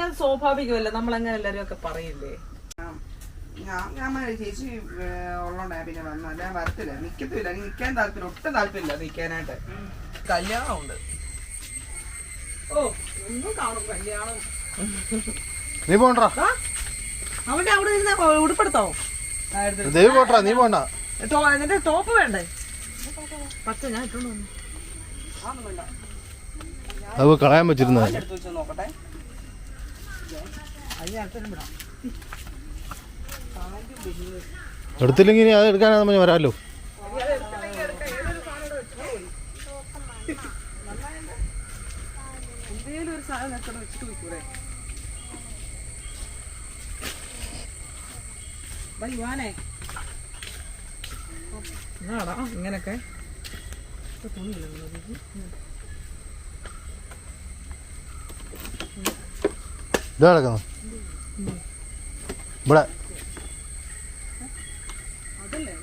പക്ഷെ അത് സ്വാഭാവികമല്ല നമ്മൾ അങ്ങനെ എല്ലാരും ഒക്കെ പറയില്ലേ? ഞാൻ ചേച്ചി ഉള്ളോണ്ടാ പിന്നെ വന്നത് ഞാൻ വരത്തില്ല. നിക്കത്തില്ല. നിക്കാൻ താല്പര്യം ഒട്ടും താല്പര്യമില്ല നിക്കാനായിട്ട്. കല്യാണം ഉണ്ട് ഓ ഒന്നും കാണും കല്യാണം. നീ പോണ്ടാ? അവിടെ അവിടെ ഇരുന്ന ഉടുപ്പെടുത്തോ? ദേവി പോട്ടാ നീ പോണ്ട. എന്നിട്ട് ടോപ്പ് വേണ്ടേ? പച്ച ഞാൻ ഇട്ടോണ്ട് വന്നു. അത് കളയാൻ പറ്റിരുന്ന നോക്കട്ടെ. എടുത്തില്ലെങ്കിൽ അത് എടുക്കാനാ നമ്മൾ വരാമല്ലോ ഇങ്ങനൊക്കെ ഇതിന്. ഇത് കിടക്കുന്നു. ഇവിടെ.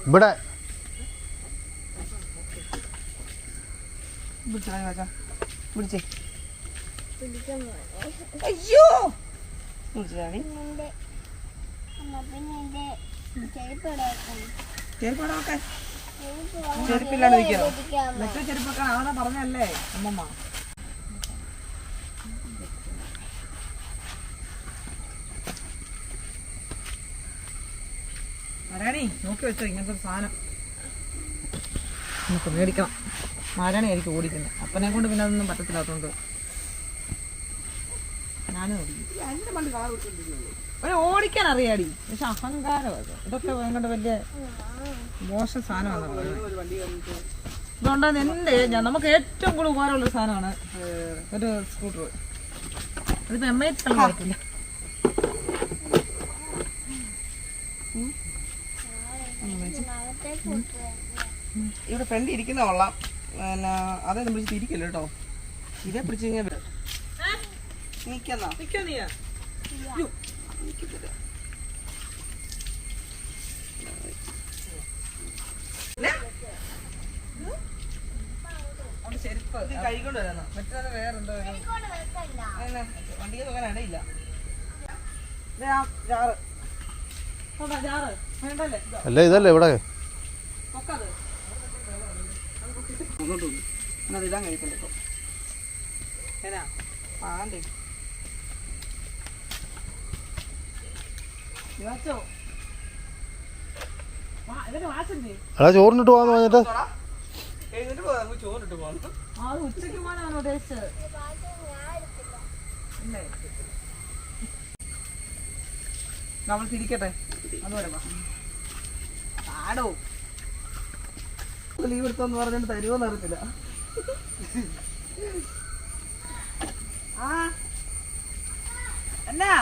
ഇവിടെ. പിടിച്ചേ. അയ്യോ! ചെരുപ്പില്ലാണ്ട് നിൽക്കണോ? മറ്റേ ചെരുപ്പൊക്കെ ആളെ പറഞ്ഞല്ലേ അമ്മമ്മ നാരായണി നോക്കി വെച്ചോ ഇങ്ങനത്തെ ഒരു സാധനം. നമുക്ക് മേടിക്കണം. നാരായണി ആയിരിക്കും ഓടിക്കുന്നത്. അപ്പനെ കൊണ്ട് പിന്നെ അതൊന്നും പറ്റത്തില്ലാത്തതുകൊണ്ട് ഞാനും ഓടിക്കും ഓടിക്കാൻ അറിയാടി. പക്ഷെ അഹങ്കാരം ഇതൊക്കെ ഭയങ്കര വലിയ മോശം സാധനമാണ് ഇതുകൊണ്ടാണ് എന്റെ ഞാൻ നമുക്ക് ഏറ്റവും കൂടുതൽ ഉപകാരമുള്ള സാധനമാണ് ഒരു സ്കൂട്ടർ ഇതിപ്പോ എം ഐ കളിക്കില്ല? ഇവിടെ ഫ്രണ്ട് ഇരിക്കുന്ന കൊള്ളാം. പിന്നെ അതേ പിടിച്ച് തിരിക്കല്ലോ കേട്ടോ? ഇതേ പിടിച്ച് നിക്കോ നീ ചെരുപ്പ്. വരാന്നോ വേറെന്തോ വേണ്ടല്ലേ? അല്ല ഇതല്ലേ ഇവിടെ? അങ്ങോട്ട് പോകും എന്നാൽ ഇടാൻ കഴിക്കണ്ട എന്നാ ആണ്ടേ അതാ ചോറിനിട്ട് പോവാന്ന് പറഞ്ഞിട്ട്. ഉച്ചയ്ക്ക് പോകാനാണ് ഉദ്ദേശിച്ചത്? ഇല്ലേ? നമ്മൾ തിരിക്കട്ടെ? അതുപോലെ ആടോ. ലീവ് എടുത്തോന്ന് പറഞ്ഞിട്ട് തരുമോന്ന് അറിയത്തില്ല ആ. എന്നാ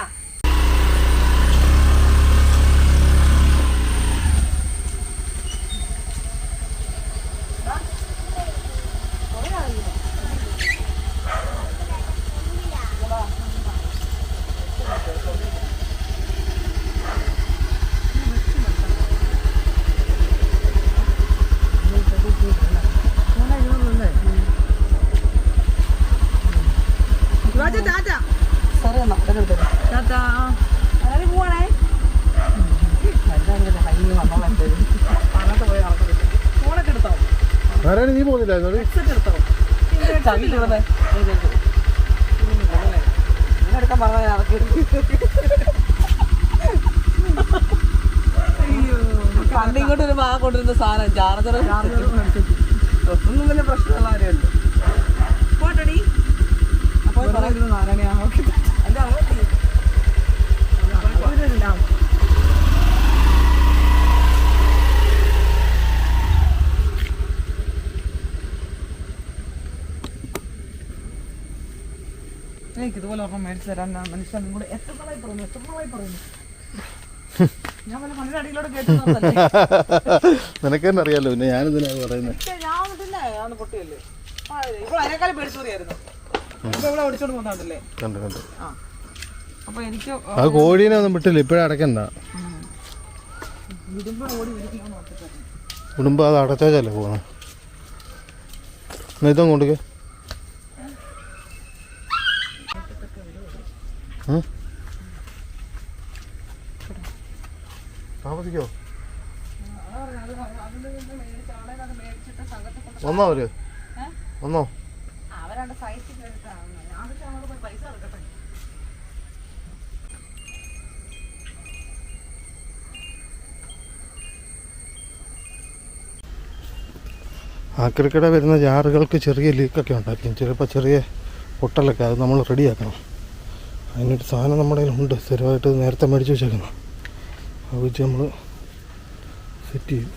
വാച്ച ടാറ്റ സാറേ എന്നാ ഇതെടുത്തേ ടാറ്റ ആരും പോവാണേ അങ്ങോട്ട് പോയി നടക്കത്തില്ല ഫോണൊക്കെ എടുത്തോ ആരാണ് നീ പോകുന്നില്ല എന്നോട്? ഹെഡ്സെറ്റ് എടുത്തോ ചവിട്ടിവിടെ എടുക്കാൻ പറഞ്ഞാൽ അതൊക്കെ പണ്ട് ഇങ്ങോട്ട് ഒരു ഭാഗം കൊണ്ടിരുന്ന സാധനം ചാർജർ ഒന്നും വലിയ പ്രശ്നമുള്ള കാര്യമുണ്ട് പോട്ടടി അപ്പോൾ നാരായണ അല്ല അങ്ങോട്ട് എനിക്ക് ഇതുപോലെ ഒരെണ്ണം മേടിച്ചു തരാൻ മനുഷ്യൻ നിങ്ങളോട് എത്രമായി നാളായി പറയുന്നു? എത്ര നാളായി പറയുന്നു? ഞാൻ വല്ല മണ്ണിന്റെ നിനക്ക് തന്നെ അറിയാലോ പിന്നെ ഞാനിതിനാ പറയുന്നത് ഞാൻ ഞാൻ പൊട്ടിയല്ലേ? ഇപ്പോൾ അതിനേക്കാളും പേടിച്ചോറിയായിരുന്നു ഇപ്പൊ ഇവിടെ ഓടിച്ചോണ്ട് പോകുന്നുണ്ടല്ലേ കണ്ടു കണ്ടു. ആ. അപ്പൊ എനിക്ക് ആ കോഴീനെ ഒന്നും വിട്ടില്ല ഇപ്പോഴും അടക്കണ്ട. കുടുംബം അത് അടച്ചാച്ചല്ലേ പോണേ? എന്നാ ഇതും കൊണ്ടുക്ക് ഉം? താമസിക്കോ അതാ പറഞ്ഞത്, അത് അതിൽ നിന്ന് മേടിച്ച് ആളെ അത് മേടിച്ചിട്ട് സംഘത്തിൽ കൊണ്ട് വന്നോ അവർ? വന്നോ? ആക്രിക്കട വരുന്ന ജാറുകൾക്ക് ചെറിയ ലീക്കൊക്കെ ഉണ്ടായിരിക്കും. ചിലപ്പോൾ ചെറിയ പൊട്ടലൊക്കെ അത് നമ്മൾ റെഡിയാക്കണം അതിനൊരു സാധനം നമ്മുടെ കയ്യിലുണ്ട് സ്ഥിരമായിട്ട് നേരത്തെ മേടിച്ച് വെച്ചേക്കണം അത് വെച്ച് നമ്മൾ സെറ്റ് ചെയ്യും.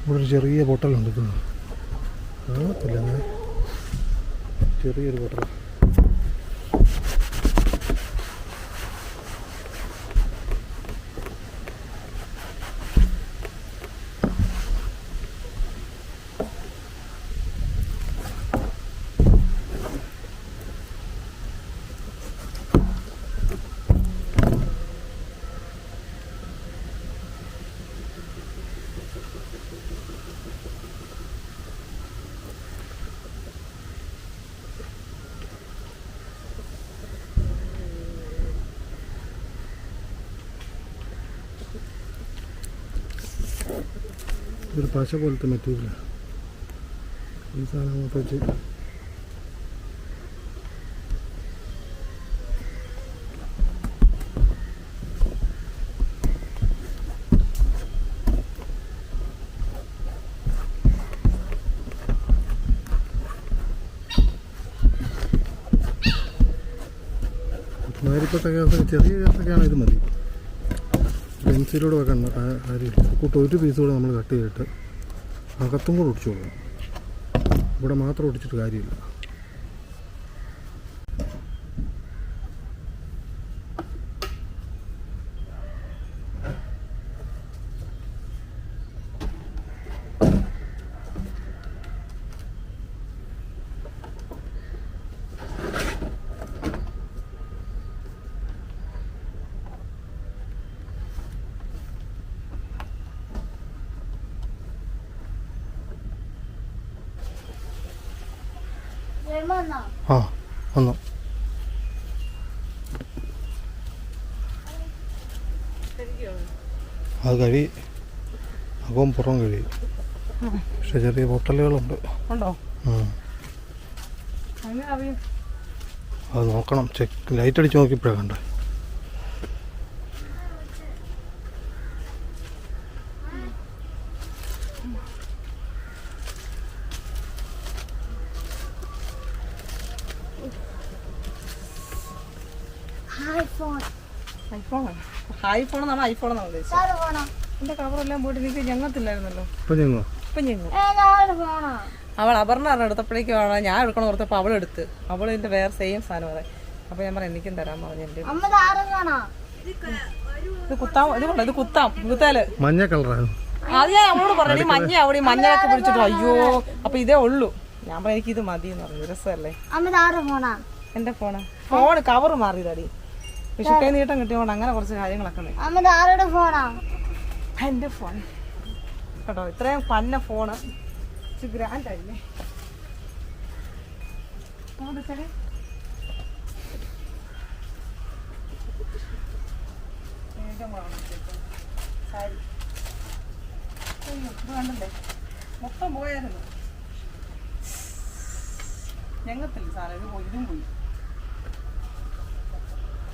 ഇവിടെ ഒരു ചെറിയ ബോട്ടലുണ്ട് ഇതൊന്നും കാണത്തില്ല ഞാൻ ചെറിയൊരു പൊട്ടൽ ഇതൊരു പശ പോലത്തെ മെറ്റീരിയൽ ഈ സാധനം വെച്ച് ചെറിയ ഗ്യാസൊക്കെയാണ് ഇത് മതി. പെൻസിലൂടെ വെക്കണ്ട കാര്യമില്ല കൂട്ട് ഒരു പീസ് കൂടെ നമ്മൾ കട്ട് ചെയ്തിട്ട് അകത്തും കൂടെ ഒടിച്ചു കൊടുക്കണം. ഇവിടെ മാത്രം ഒടിച്ചിട്ട് കാര്യമില്ല. ആ വന്നു. അത് കഴി. അകവും പുറം കഴി. പക്ഷെ ചെറിയ പൊട്ടലുകളുണ്ട്. ഉണ്ടോ. അത് നോക്കണം. ചെക്ക് ലൈറ്റ് അടിച്ച് നോക്കിയപ്പോഴാണ് കണ്ടേ ഐഫോൺ ഐഫോൺ ഐഫോൺ എന്റെ കവറെല്ലാം പോയിട്ട് എനിക്ക് ഞങ്ങത്തില്ലായിരുന്നല്ലോ. ഇപ്പം അവൾ അപർണ എടുത്തപ്പോഴേക്കും ഞാൻ എടുക്കണം ഓർത്തപ്പോ അവൾ എടുത്ത്. അവൾ ഇതിന്റെ വേറെ സെയിം സാധനം അതെ അപ്പൊ ഞാൻ പറയാം എനിക്കും തരാൻ പറഞ്ഞു ഇത് കുത്താം ഇത് കൊണ്ടോ ഇത് കുത്താം. കുത്താൽ. മഞ്ഞ കളറാണ്. അത് ഞാൻ അവളോട് പറഞ്ഞു മഞ്ഞ അവിടെ മഞ്ഞൊക്കെ മഞ്ഞളൊക്കെ പിടിച്ചിട്ട് അയ്യോ അപ്പൊ ഇതേ ഉള്ളൂ. ഞാൻ പറയാം എനിക്ക് ഇത് മതി എന്ന് പറഞ്ഞു. രസമല്ലേ? എന്റെ ഫോണ് ഫോണ് കവർ മാറിയതടി. വിഷുക്കൈ നീട്ടം കിട്ടിയോണ്ട് അങ്ങനെ കുറച്ച് കാര്യങ്ങളൊക്കെ ഉണ്ട്. ആരുടെ ഫോണാ? എന്റെ ഫോൺ. കേട്ടോ ഇത്രയും പന്ന ഫോണ്. ഗ്രാൻഡ് ആയില്ലേ. സാരി. അയ്യോ, ഇത് കണ്ടില്ലേ? മൊത്തം പോയായിരുന്നു. ഞങ്ങത്തില്ല സാറേ ഇത് പോയി ഇതും പോയി.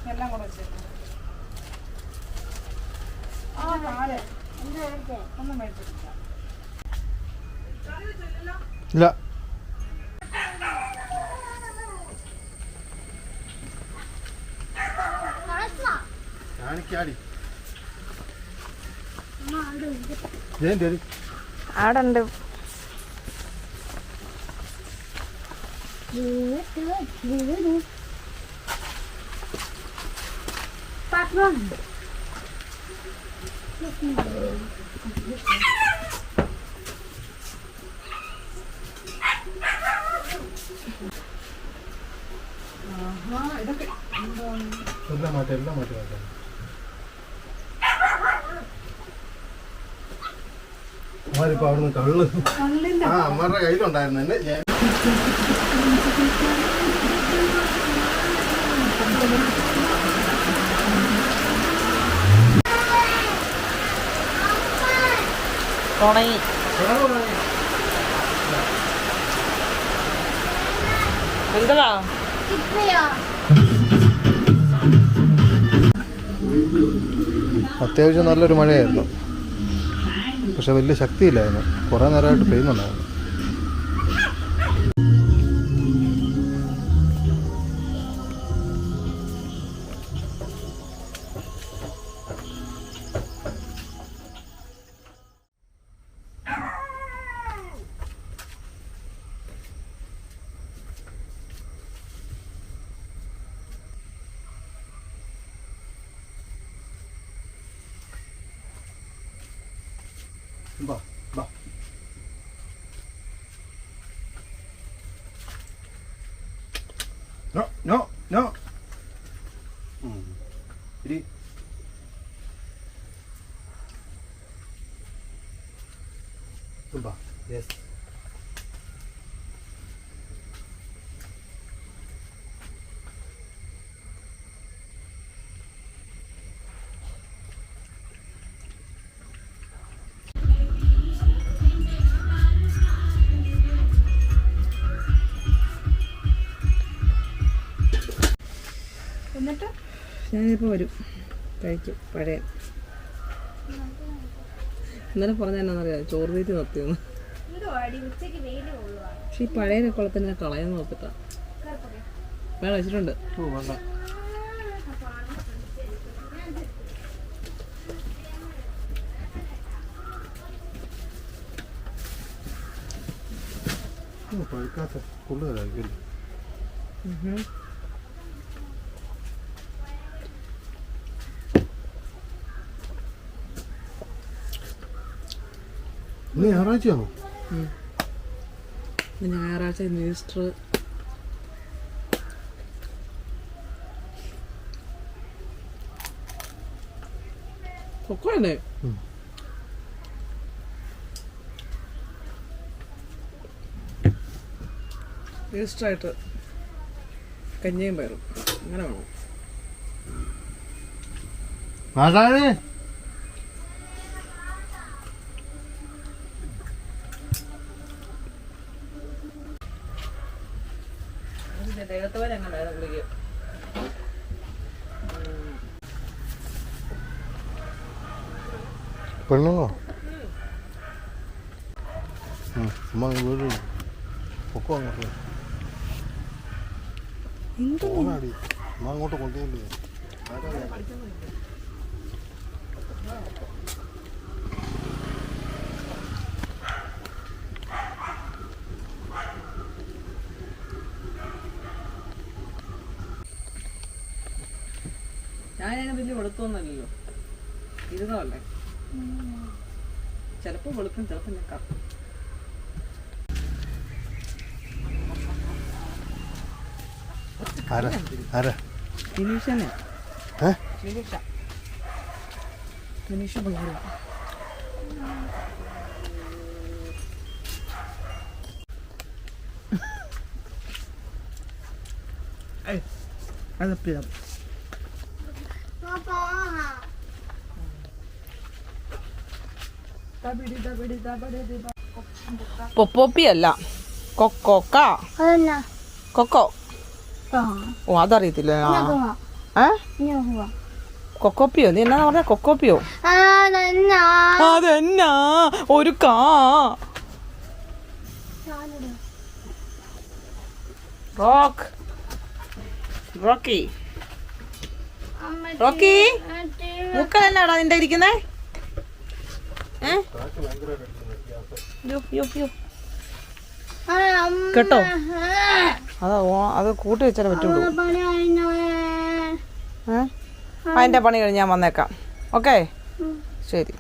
എല്ലാം കൂടെ ഒന്നും മേടിച്ചിട്ടില്ല. ഇല്ല. തരും അവിടെ ഉണ്ട് പാത്രം എല്ലാം മാറ്റം എല്ലാം മാറ്റി മാറ്റാം അമ്മാരിപ്പോ അവിടുന്ന് കള്ള് ആ അമ്മാരുടെ കയ്യിലുണ്ടായിരുന്നു എന്നെ. ഞാൻ തുടങ്ങി എന്താ അത്യാവശ്യം നല്ലൊരു മഴയായിരുന്നു. പക്ഷെ വലിയ ശക്തിയില്ലായിരുന്നു. കുറേ നേരമായിട്ട് പെയ്യുന്നുണ്ടായിരുന്നു. ബാ ബാ നോ നോ നോ ഞാനിപ്പോൾ വരും. കഴിക്കും. പഴയ. ഇന്നലെ പറഞ്ഞ എന്നാന്നറിയാം? ചോറ് തീറ്റി നിർത്തിയെന്ന്. പക്ഷെ ഈ പഴയ കുളത്തിനെ കളയാൻ നോക്കിട്ടാ വേണം? വെച്ചിട്ടുണ്ട്. ഓ വേണ്ട. പഴുക്കാത്ത കൂടുതലായിരിക്കും ഇന്ന് ഞായറാഴ്ചയാണോ ഞായറാഴ്ച അല്ലേ ഉം. മിനിസ്റ്ററായിട്ട് കഞ്ഞിയും പയറും. അങ്ങനെ വേണം ആശാനെ ദേഹത്ത് വരെ അങ്ങനെ ഗുളിക പെണ്ണുങ്ങളോ ഉം, അമ്മ വീട് പൊക്കോ അങ്ങോട്ട്. പോകാടി അമ്മ അങ്ങോട്ട് കൊണ്ടുപോയില്ലേ ഞാനതിനെ വലിയ ഇരുന്നോ ഇരുന്നതല്ലേ ചിലപ്പോൾ വെളുക്കും ചിലപ്പോൾ ഞാൻ കത്തും ആരാ? ആരാ? ഫിനിഷനെ ഏ? ഫിനിഷ ഫിനിഷ പൊപ്പോപ്പി അല്ല കൊക്കോക്ക കൊക്കോ. ഓ അതറിയത്തില്ല. ഏ? കൊക്കോപ്പിയോ? നീ എന്നാ പറഞ്ഞ? കൊക്കോപ്പിയോ? അതെന്നാ? ഒരു കാ. റോക്ക്. റോക്കി. റോക്കി. മൂക്കലെന്നാടാ നിന്റെ ഇരിക്കുന്നേ. കേട്ടോ? അതാ അത് കൂട്ടി വെച്ചാലേ പറ്റുള്ളൂ. അതിന്റെ പണി കഴിഞ്ഞ് ഞാൻ വന്നേക്കാം. ഓക്കെ? ശരി.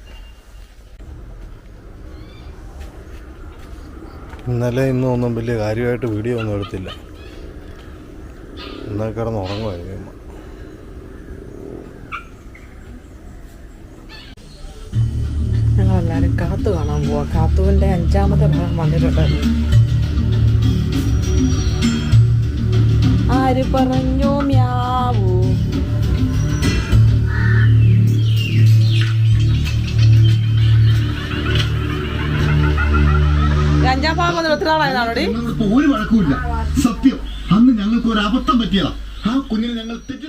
ഇന്നലെ ഇന്നും ഒന്നും വലിയ കാര്യമായിട്ട് വീഡിയോ ഒന്നും എടുത്തില്ല. ഇന്നലെ കിടന്ന് ഉറങ്ങുമായിരുന്നു എല്ലാവരും കാത്തു കാണാൻ പോവാ. കാത്തുവിന്റെ അഞ്ചാമത്തെ ഭാഗം വന്നിട്ടുണ്ടായിരുന്നു. ആര് പറഞ്ഞു മ്യാവൂ? അഞ്ചാം ഭാഗം വന്നിട്ട് എത്ര നാളായതാണോടി ഒരു വഴക്കുമില്ല. സത്യം. അന്ന് ഞങ്ങൾക്ക് ഒരു അബദ്ധം പറ്റിയതാ. ആ കുഞ്ഞിനെ ഞങ്ങൾ തെറ്റ്